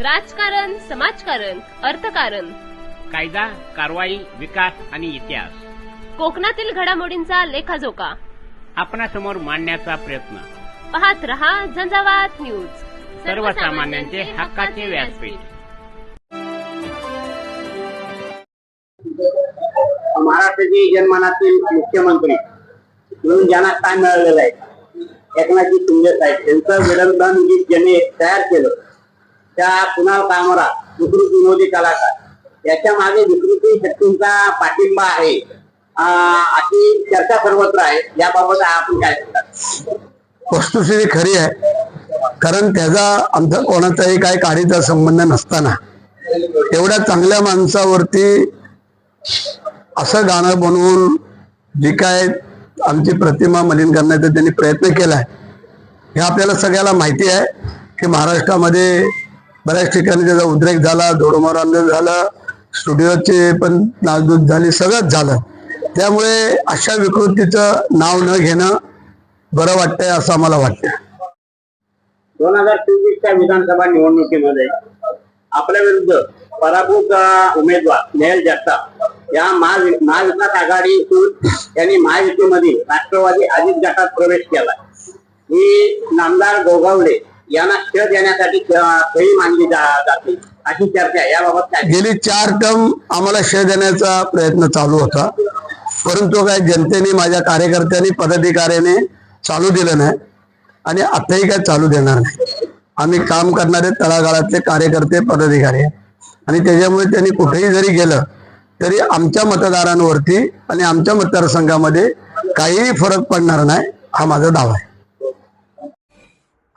राजकारण समाजकारण अर्थकारण. कायदा कारवाई विकास आणि इतिहास. कोकणातील घडामोडींचा लेखाजोखा. आपणासमोर मांडण्याचा प्रयत्न. पाहत रहा झंझावात न्यूज. सर्वसामान्यांचे हक्काचे व्यासपीठ. महाराष्ट्राचे जनमानातील मुख्यमंत्री म्हणून ज्यांना स्थान मिळालेलं आहे एकनाथजी शिंदे साहेब त्यांचं विडंबन गीत ज्यांनी तयार केलं त्या कुणाल कामरा विकृत विनोदी कलाकार. याच्या मागे विकृती शक्तींचा पाठिंबा आहे. अशी चर्चा सर्वत्र आहे. याबाबत आपण काय सांगता वस्तुस्थिती खरी आहे. कारण त्याचा आमचा कोणाचाही काही काडीचा संबंध नसताना एवढ्या चांगल्या माणसावरती असं गाणं बनवून जी काय आमची प्रतिमा मलिन करण्याचा त्यांनी प्रयत्न केलाय हे आपल्याला सगळ्याला माहिती आहे की महाराष्ट्रामध्ये बऱ्याच ठिकाणी त्याचा उद्रेक झाला दोडोमार आंदोलन झालं स्टुडिओचे पण नासधूस झाली सगळंच झालं. त्यामुळे अशा विकृतीचं नाव न घेणं बरं वाटतंय असं आम्हाला वाटतं दोन हजार चोवीसच्या विधानसभा निवडणुकीमध्ये आपल्या विरुद्ध पराभूत उमेदवार नेहल जगताप या महावि महाविकास आघाडीतून त्यांनी महायुतीमधील राष्ट्रवादी अजित गटात प्रवेश केला. ही नामदार गोगावले यांना खेळ देण्यासाठी खेळी मानली जाते. अशी चर्चा याबाबत गेली चार टर्म आम्हाला खेळ देण्याचा प्रयत्न चालू होता. परंतु काय जनतेने माझ्या कार्यकर्त्यांनी पदाधिकाऱ्याने चालू दिलं नाही आणि आताही काय चालू देणार नाही. आम्ही काम करणारे तळागाळातले कार्यकर्ते पदाधिकारी आहेत. आणि त्याच्यामुळे त्यांनी कुठेही जरी गेलं तरी आमच्या मतदारांवरती आणि आमच्या मतदारसंघामध्ये काहीही फरक पडणार नाही हा माझा दावा आहे.